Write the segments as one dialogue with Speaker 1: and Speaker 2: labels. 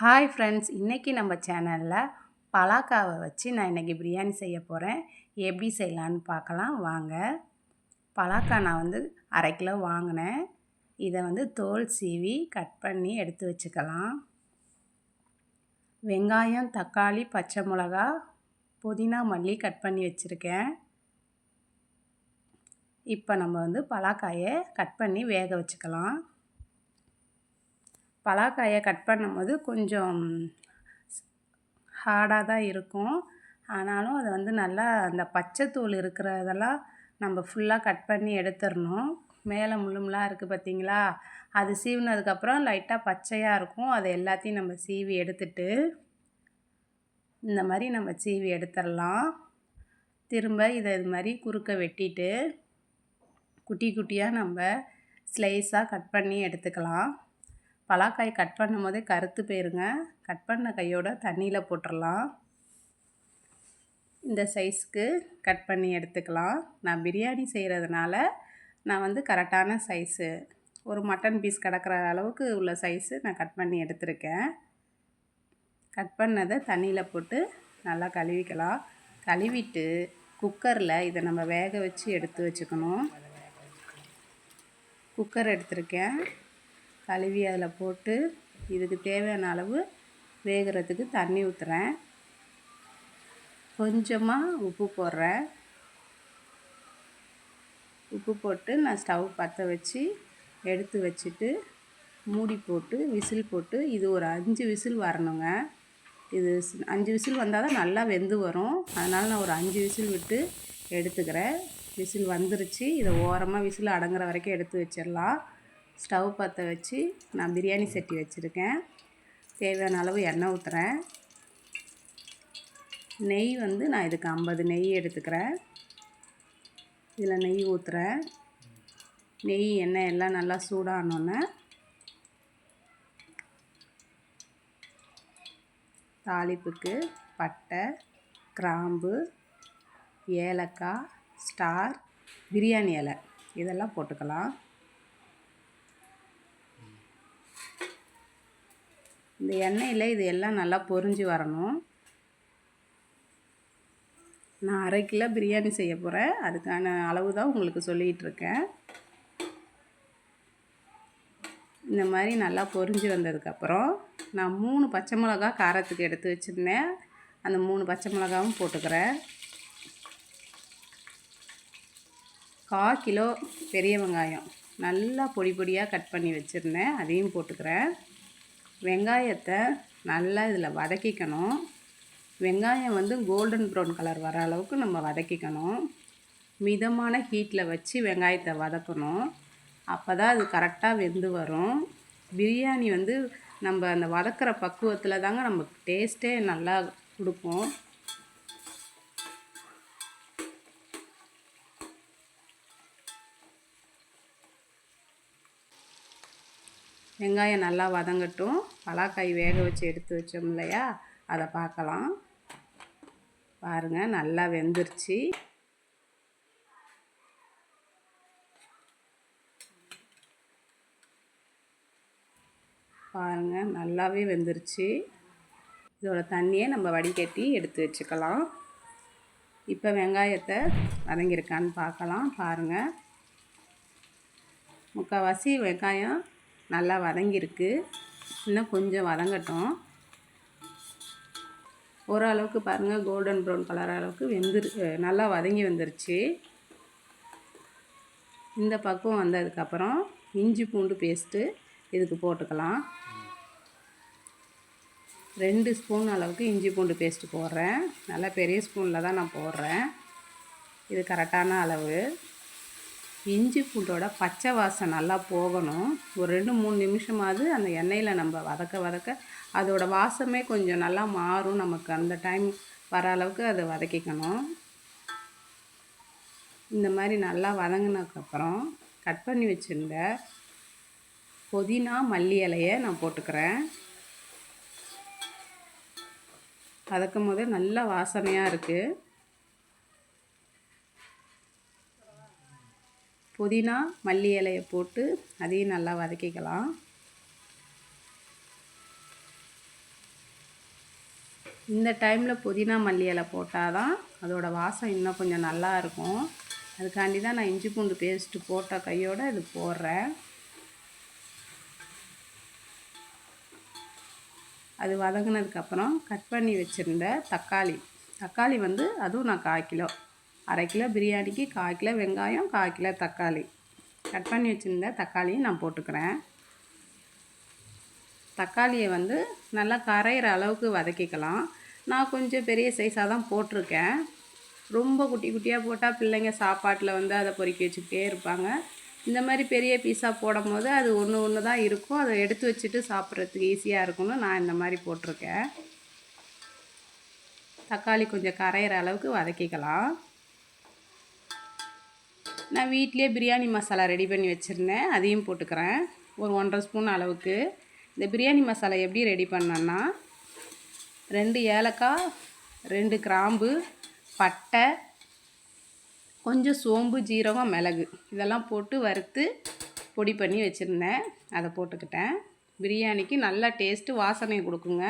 Speaker 1: Hi friends இன்றைக்கி நம்ம சேனலில் பலாக்காவை வச்சு நான் இன்றைக்கி பிரியாணி செய்ய போகிறேன் எப்படி செய்யலான்னு பார்க்கலாம். வாங்க. பலாக்கா நான் வந்து அரை கிலோ வாங்கினேன். இதை வந்து தோல் சீவி கட் பண்ணி எடுத்து வச்சுக்கலாம். வெங்காயம் தக்காளி பச்சை மிளகா புதினா மல்லி கட் பண்ணி வச்சுருக்கேன். இப்போ நம்ம வந்து பலாக்காயை கட் பண்ணி வேக வச்சுக்கலாம். பலாக்காயை கட் பண்ணும்போது கொஞ்சம் ஹார்டாக தான் இருக்கும். ஆனாலும் அது வந்து நல்லா அந்த பச்சை தூள் இருக்கிறதெல்லாம் நம்ம ஃபுல்லாக கட் பண்ணி எடுத்துடணும். மேலே முள்ளுமுள்ளாக இருக்குது பார்த்தீங்களா அது சீவினதுக்கப்புறம் லைட்டாக பச்சையாக இருக்கும். அதை எல்லாத்தையும் நம்ம சீவி எடுத்துட்டு இந்த மாதிரி நம்ம சீவி எடுத்துடலாம். திரும்ப இதை இது மாதிரி குறுக்க வெட்டிட்டு குட்டி குட்டியாக நம்ம ஸ்லைஸாக கட் பண்ணி எடுத்துக்கலாம். பலாக்காய் கட் பண்ணும் போதே கருத்து போயிருங்க. கட் பண்ண கையோட தண்ணியில் போட்டுடலாம் இந்த சைஸ்க்கு கட் பண்ணி எடுத்துக்கலாம். நான் பிரியாணி செய்கிறதுனால நான் வந்து கரெக்டான சைஸு. ஒரு மட்டன் பீஸ் கிடக்கிற அளவுக்கு உள்ள சைஸு நான் கட் பண்ணி எடுத்திருக்கேன். கட் பண்ணதை தண்ணியில் போட்டு நல்லா கழுவிக்கலாம். கழுவிட்டு குக்கரில் இதை நம்ம வேக வச்சு எடுத்து வச்சுக்கணும். குக்கர் எடுத்திருக்கேன். கழுவி அதில் போட்டு இதுக்கு தேவையான அளவு வேகிறதுக்கு தண்ணி ஊற்றுறேன் கொஞ்சமாக உப்பு போடுறேன். உப்பு போட்டு நான் ஸ்டவ் பற்ற வச்சு எடுத்து வச்சுட்டு மூடி போட்டு விசில் போட்டு இது ஒரு அஞ்சு விசில் வரணுங்க. இது அஞ்சு விசில் வந்தால் தான் நல்லா வெந்து வரும். அதனால் நான் ஒரு அஞ்சு விசில் விட்டு எடுத்துக்கிறேன். விசில் வந்துருச்சு. இதை ஓரமாக விசில் அடங்குற வரைக்கும் எடுத்து வச்சிடலாம். ஸ்டவ் பற்ற வச்சு நான் பிரியாணி சட்டி வச்சுருக்கேன். தேவையான அளவு எண்ணெய் ஊற்றுறேன் நெய் வந்து நான் இதுக்கு ஐம்பது நெய் எடுத்துக்கிறேன். இதில் நெய் ஊற்றுறேன் நெய் எண்ணெய் எல்லாம் நல்லா சூடானோன்னே தாளிப்புக்கு பட்டை கிராம்பு ஏலக்காய் ஸ்டார் பிரியாணி இலை. இதெல்லாம் போட்டுக்கலாம். இந்த எண்ணெயில் இது எல்லாம் நல்லா பொரிஞ்சு வரணும். நான் அரை கிலோ பிரியாணி செய்ய போகிறேன் அதுக்கான அளவு தான் உங்களுக்கு சொல்லிகிட்ருக்கேன் இந்த மாதிரி நல்லா பொரிஞ்சு வந்ததுக்கப்புறம் நான் மூணு பச்சை மிளகா காரத்துக்கு எடுத்து வச்சுருந்தேன். அந்த மூணு பச்சை மிளகாவும் போட்டுக்கிறேன். கா கிலோ பெரிய வெங்காயம் நல்லா பொடி பொடியாக கட் பண்ணி வச்சுருந்தேன். அதையும் போட்டுக்கிறேன். வெங்காயத்தை நல்லா இதில் வதக்கிக்கணும். வெங்காயம் வந்து கோல்டன் ப்ரௌன் கலர் வர அளவுக்கு நம்ம வதக்கிக்கணும். மிதமான ஹீட்டில் வச்சு வெங்காயத்தை வதக்கணும். அப்போ தான் அது கரெக்டாக வெந்து வரும். பிரியாணி வந்து நம்ம அந்த வதக்கிற பக்குவத்தில் தாங்க நமக்கு டேஸ்ட்டே நல்லா கொடுக்கும். வெங்காயம் நல்லா வதங்கட்டும். பலாக்காய் வேக வச்சு எடுத்து வச்சோம் இல்லையா? அதை பார்க்கலாம். பாருங்கள் நல்லா வெந்துருச்சு. பாருங்கள் நல்லாவே வெந்துருச்சு. இதோட தண்ணியை நம்ம வடிகட்டி எடுத்து வச்சுக்கலாம். இப்போ வெங்காயத்தை வதங்கியிருக்கான்னு பார்க்கலாம். பாருங்கள் முக்கால்வாசி வெங்காயம் நல்லா வதங்கியிருக்கு. இன்னும் கொஞ்சம் வதங்கட்டும். ஓரளவுக்கு பாருங்கள் கோல்டன் ப்ரௌன் கலர் அளவுக்கு வெந்துரு நல்லா வதங்கி வந்துருச்சு. இந்த பக்குவம் வந்ததுக்கப்புறம் இஞ்சி பூண்டு பேஸ்ட்டு இதுக்கு போட்டுக்கலாம். ரெண்டு ஸ்பூன் அளவுக்கு இஞ்சி பூண்டு பேஸ்ட்டு போடுறேன். நல்லா பெரிய ஸ்பூனில் தான் நான் போடுறேன். இது கரெக்டான அளவு. இஞ்சி பூண்டோட பச்சை வாசம் நல்லா போகணும். ஒரு ரெண்டு மூணு நிமிஷமாவது அந்த எண்ணெயில் நம்ம வதக்க வதக்க அதோட வாசமே கொஞ்சம் நல்லா மாறும். நமக்கு அந்த டைம் வர அளவுக்கு அதை வதக்கிக்கணும். இந்த மாதிரி நல்லா வதங்கினதுக்கப்புறம் கட் பண்ணி வச்சுருந்த புதினா மல்லி இலையை நான் போட்டுக்கிறேன். வதக்கும் போதே நல்லா வாசனையாக இருக்குது புதினா மல்லி இலையை போட்டு அதையும் நல்லா வதக்கிக்கலாம். இந்த டைமில் புதினா மல்லி இலை போட்டால் தான் அதோட வாசம் இன்னும் கொஞ்சம் நல்லா இருக்கும். அதுக்காண்டி தான் நான் இஞ்சி பூண்டு பேஸ்ட்டு போட்ட கையோடு இது போடுறேன். அது வதங்கினதுக்கப்புறம் கட் பண்ணி வச்சுருந்த தக்காளி. தக்காளி வந்து அதுவும் நான் கால் கிலோ அரை கிலோ பிரியாணிக்கு கால் கிலோ வெங்காயம் கால் கிலோ தக்காளி. கட் பண்ணி வச்சுருந்த தக்காளியும் நான் போட்டுக்கிறேன். தக்காளியை வந்து நல்லா கரையிற அளவுக்கு வதக்கிக்கலாம். நான் கொஞ்சம் பெரிய சைஸாக தான் போட்டிருக்கேன். ரொம்ப குட்டி குட்டியாக போட்டால் பிள்ளைங்க சாப்பாட்டில் வந்து அதை பொறுக்கி வச்சுக்கிட்டே இருப்பாங்க. இந்த மாதிரி பெரிய பீஸாக போடும் போது அது ஒன்று ஒன்று தான் இருக்கும். அதை எடுத்து வச்சுட்டு சாப்பிட்றதுக்கு ஈஸியாக இருக்கும்னு நான் இந்த மாதிரி போட்டிருக்கேன். தக்காளி கொஞ்சம் கரையிற அளவுக்கு வதக்கிக்கலாம். நான் வீட்லேயே பிரியாணி மசாலா ரெடி பண்ணி வச்சுருந்தேன். அதையும் போட்டுக்கிறேன். ஒரு ஒன்றரை ஸ்பூன் அளவுக்கு. இந்த பிரியாணி மசாலா எப்படி ரெடி பண்ணேன்னா ரெண்டு ஏலக்காய் ரெண்டு கிராம்பு பட்டை கொஞ்சம் சோம்பு ஜீரகம் மிளகு. இதெல்லாம் போட்டு வறுத்து பொடி பண்ணி வச்சுருந்தேன். அதை போட்டுக்கிட்டேன். பிரியாணிக்கு நல்லா டேஸ்ட்டு வாசனை கொடுக்குங்க.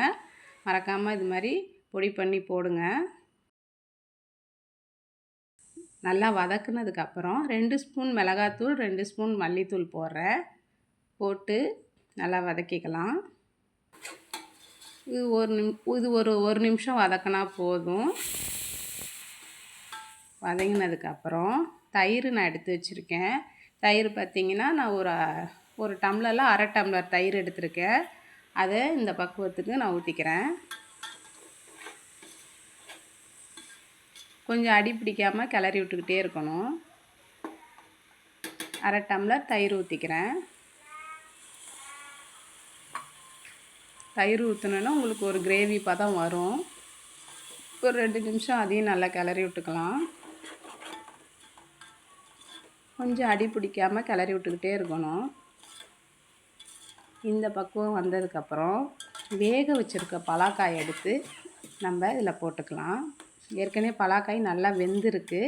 Speaker 1: மறக்காமல் இது மாதிரி பொடி பண்ணி போடுங்க. நல்லா வதக்குனதுக்கப்புறம் ரெண்டு ஸ்பூன் மிளகாத்தூள் ரெண்டு ஸ்பூன் மல்லித்தூள் போடுறேன். போட்டு நல்லா வதக்கிக்கலாம். இது ஒரு நிம் இது ஒரு ஒரு நிமிஷம் வதக்கினா போதும். வதங்கினதுக்கப்புறம் தயிர் நான் எடுத்து வச்சுருக்கேன். தயிர் பார்த்திங்கன்னா நான் ஒரு ஒரு டம்ளரில் அரை டம்ளர் தயிர் எடுத்திருக்கேன். அதை இந்த பக்குவத்துக்கு நான் ஊற்றிக்கிறேன் கொஞ்சம் அடி பிடிக்காமல் கிளறி விட்டுக்கிட்டே இருக்கணும். அரை டம்ளர் தயிர் ஊற்றிக்கிறேன் தயிர் ஊற்றினோன்னா உங்களுக்கு ஒரு கிரேவி பதம் வரும். ஒரு ரெண்டு நிமிஷம் அதையும் நல்லா கிளறி விட்டுக்கலாம். கொஞ்சம் அடி பிடிக்காமல் கிளறி விட்டுக்கிட்டே இருக்கணும். இந்த பக்குவம் வந்ததுக்கப்புறம் வேக வச்சுருக்க பலாக்காய் எடுத்து நம்ம இதில் போட்டுக்கலாம். ஏற்கனவே பலாக்காய் நல்லா வெந்திருக்கு.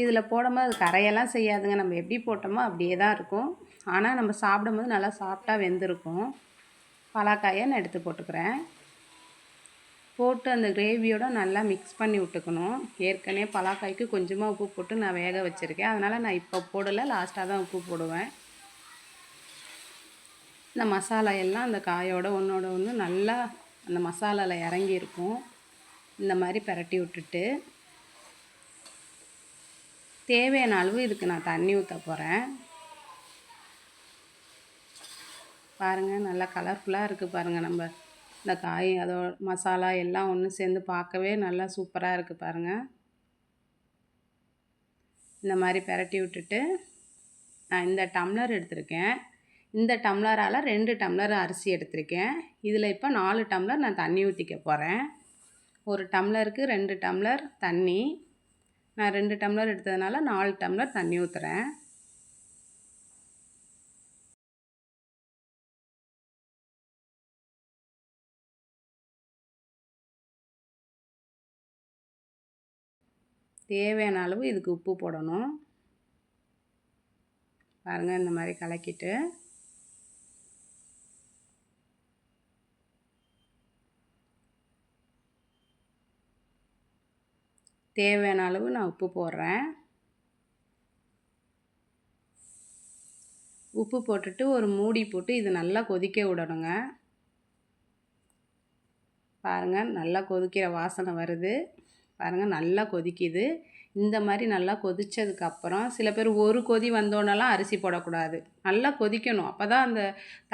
Speaker 1: இதில் போடும்போது அது கரையெல்லாம் செய்யாதுங்க. நம்ம எப்படி போட்டோமோ அப்படியே தான் இருக்கும். ஆனால் நம்ம சாப்பிடும்போது நல்லா சாஃப்டாக வெந்திருக்கும். பலாக்காயை நான் எடுத்து போட்டுக்கிறேன். போட்டு அந்த கிரேவியோட நல்லா மிக்ஸ் பண்ணி விட்டுக்கணும். ஏற்கனவே பலாக்காய்க்கு கொஞ்சமாக உப்பு போட்டு நான் வேக வச்சுருக்கேன். அதனால் நான் இப்போ போடலை. லாஸ்ட்டாக தான் உப்பு போடுவேன். இந்த மசாலா எல்லாம் அந்த காயோட ஒன்றோட ஒன்று நல்லா அந்த மசாலாவில் இறங்கியிருக்கும். இந்த மாதிரி பரட்டி விட்டுட்டு தேவையான அளவு இதுக்கு நான் தண்ணி ஊற்ற போகிறேன் பாருங்கள் நல்லா கலர்ஃபுல்லாக இருக்குது பாருங்கள் நம்ம. இந்த காய் அதோட மசாலா எல்லாம் ஒன்று சேர்ந்து பார்க்கவே நல்லா சூப்பராக இருக்குது பாருங்கள் இந்த மாதிரி பரட்டி விட்டுட்டு நான் இந்த டம்ளர் எடுத்திருக்கேன். இந்த டம்ளரால் ரெண்டு டம்ளர் அரிசி எடுத்திருக்கேன். இதில் இப்போ நாலு டம்ளர் நான் தண்ணி ஊற்றிக்க போகிறேன் ஒரு டம்ளருக்கு ரெண்டு டம்ளர் தண்ணி. நான் ரெண்டு டம்ளர் எடுத்ததுனால நாலு டம்ளர் தண்ணி ஊற்றுறேன் தேவையான அளவு இதுக்கு உப்பு போடணும். பாருங்கள் இந்த மாதிரி கலக்கிட்டு. தேவையான அளவு நான் உப்பு போடுறேன். உப்பு போட்டுட்டு ஒரு மூடி போட்டு இது நல்லா கொதிக்க விடணுங்க. பாருங்கள் நல்லா கொதிக்கிற வாசனை வருது. பாருங்கள் நல்லா கொதிக்குது. இந்த மாதிரி நல்லா கொதித்ததுக்கப்புறம் சில பேர் ஒரு கொதி வந்தோன்னெல்லாம் அரிசி போடக்கூடாது. நல்லா கொதிக்கணும். அப்போ தான் அந்த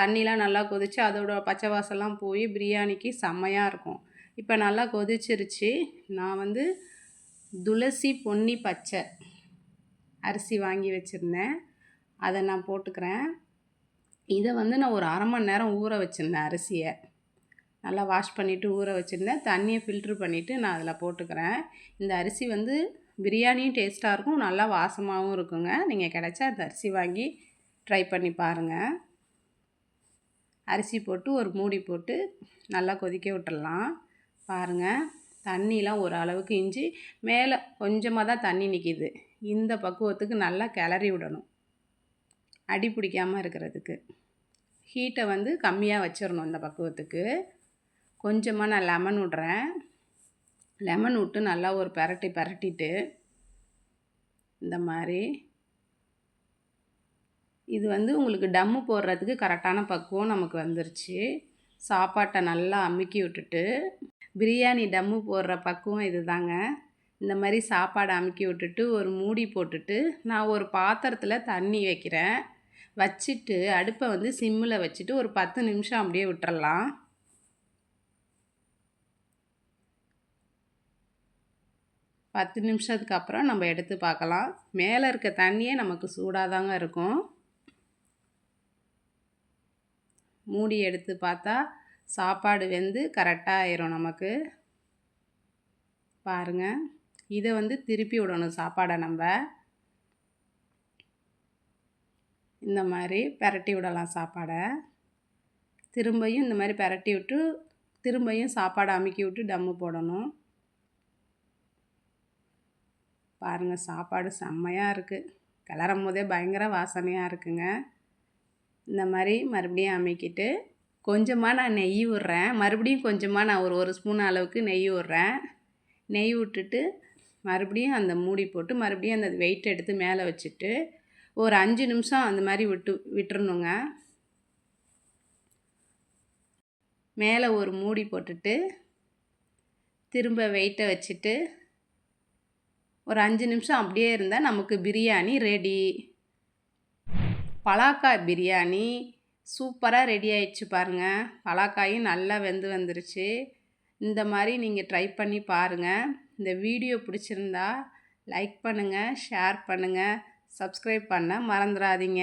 Speaker 1: தண்ணிலாம் நல்லா கொதித்து அதோட பச்சை வாசலாம் போய் பிரியாணிக்கு செம்மையாக இருக்கும். இப்போ நல்லா கொதிச்சிருச்சு. நான் வந்து துளசி பொன்னி பச்சை அரிசி வாங்கி வச்சுருந்தேன். அதை நான் போட்டுக்கிறேன். இதை வந்து நான் ஒரு அரை மணி நேரம் ஊற வச்சுருந்தேன் அரிசியை. நல்லா வாஷ் பண்ணிவிட்டு ஊற வச்சுருந்தேன். தண்ணியை ஃபில்ட்ரு பண்ணிவிட்டு நான் அதில் போட்டுக்கிறேன். இந்த அரிசி வந்து பிரியாணியும் டேஸ்ட்டாக இருக்கும். நல்லா வாசமாகவும் இருக்குங்க. நீங்கள் கிடச்சா அந்த அரிசி வாங்கி ட்ரை பண்ணி பாருங்கள் அரிசி போட்டு ஒரு மூடி போட்டு நல்லா கொதிக்க விட்டுடலாம். பாருங்கள் தண்ணிலாம் ஒரு அளவுக்கு இஞ்சி மேலே கொஞ்சமாக தான் தண்ணி நிற்கிது இந்த பக்குவத்துக்கு நல்லா கிளறி விடணும். அடி பிடிக்காமல் இருக்கிறதுக்கு. ஹீட்டை வந்து கம்மியாக வச்சிடணும் இந்த பக்குவத்துக்கு. கொஞ்சமாக நான் லெமன் விட்றேன். லெமன் விட்டு நல்லா ஒரு பரட்டி பரட்டிட்டு இந்த மாதிரி. இது வந்து உங்களுக்கு டம்மு போடுறதுக்கு கரெக்டான பக்குவம் நமக்கு வந்துருச்சு. சாப்பாட்டை நல்லா அமுக்கி விட்டுட்டு பிரியாணி டம்மு போடுற பக்குவம் இது தாங்க இந்த மாதிரி சாப்பாடை அமுக்கி விட்டுட்டு ஒரு மூடி போட்டுட்டு நான் ஒரு பாத்திரத்தில் தண்ணி வைக்கிறேன். வச்சுட்டு அடுப்பை வந்து சிம்மில் வச்சுட்டு ஒரு பத்து நிமிஷம் அப்படியே விட்டுறலாம். பத்து நிமிஷத்துக்கு அப்புறம் நம்ம எடுத்து பார்க்கலாம். மேலே இருக்க தண்ணியே நமக்கு சூடாக தாங்க இருக்கும். மூடி எடுத்து பார்த்தா சாப்பாடு வெந்து கரெக்டாக ஆயிரும் நமக்கு. பாருங்கள் இதை வந்து திருப்பி விடணும் சாப்பாடை நம்ம. இந்த மாதிரி பெரட்டி விடலாம் சாப்பாடை. திரும்பியும் இந்த மாதிரி பெரட்டி விட்டு திரும்பியும் சாப்பாடை அமுக்கி விட்டு டம்மு போடணும். பாருங்கள் சாப்பாடு செம்மையாக இருக்குது கிளறும் போதே பயங்கர வாசனையாக இருக்குங்க. இந்த மாதிரி மறுபடியும் அமைக்கிட்டு கொஞ்சமாக நான் நெய் விட்றேன் மறுபடியும் கொஞ்சமாக நான் ஒரு ஒரு ஸ்பூன் அளவுக்கு நெய் விட்றேன் நெய் விட்டுட்டு மறுபடியும் அந்த மூடி போட்டு மறுபடியும் அந்த வெயிட் எடுத்து மேலே வச்சுட்டு ஒரு அஞ்சு நிமிஷம் அந்த மாதிரி விட்டு விட்டுறணுங்க. மேலே ஒரு மூடி போட்டுட்டு திரும்ப வெயிட்டை வச்சுட்டு ஒரு அஞ்சு நிமிஷம் அப்படியே இருந்தால் நமக்கு பிரியாணி ரெடி பலாக்காய் பிரியாணி சூப்பராக ரெடி ஆயிடுச்சு பாருங்கள் பலாக்காயும் நல்லா வெந்து வந்துருச்சு. இந்த மாதிரி நீங்கள் ட்ரை பண்ணி பாருங்கள் இந்த வீடியோ பிடிச்சிருந்தா லைக் பண்ணுங்கள் ஷேர் பண்ணுங்கள் சப்ஸ்கிரைப் பண்ண மறந்துடாதீங்க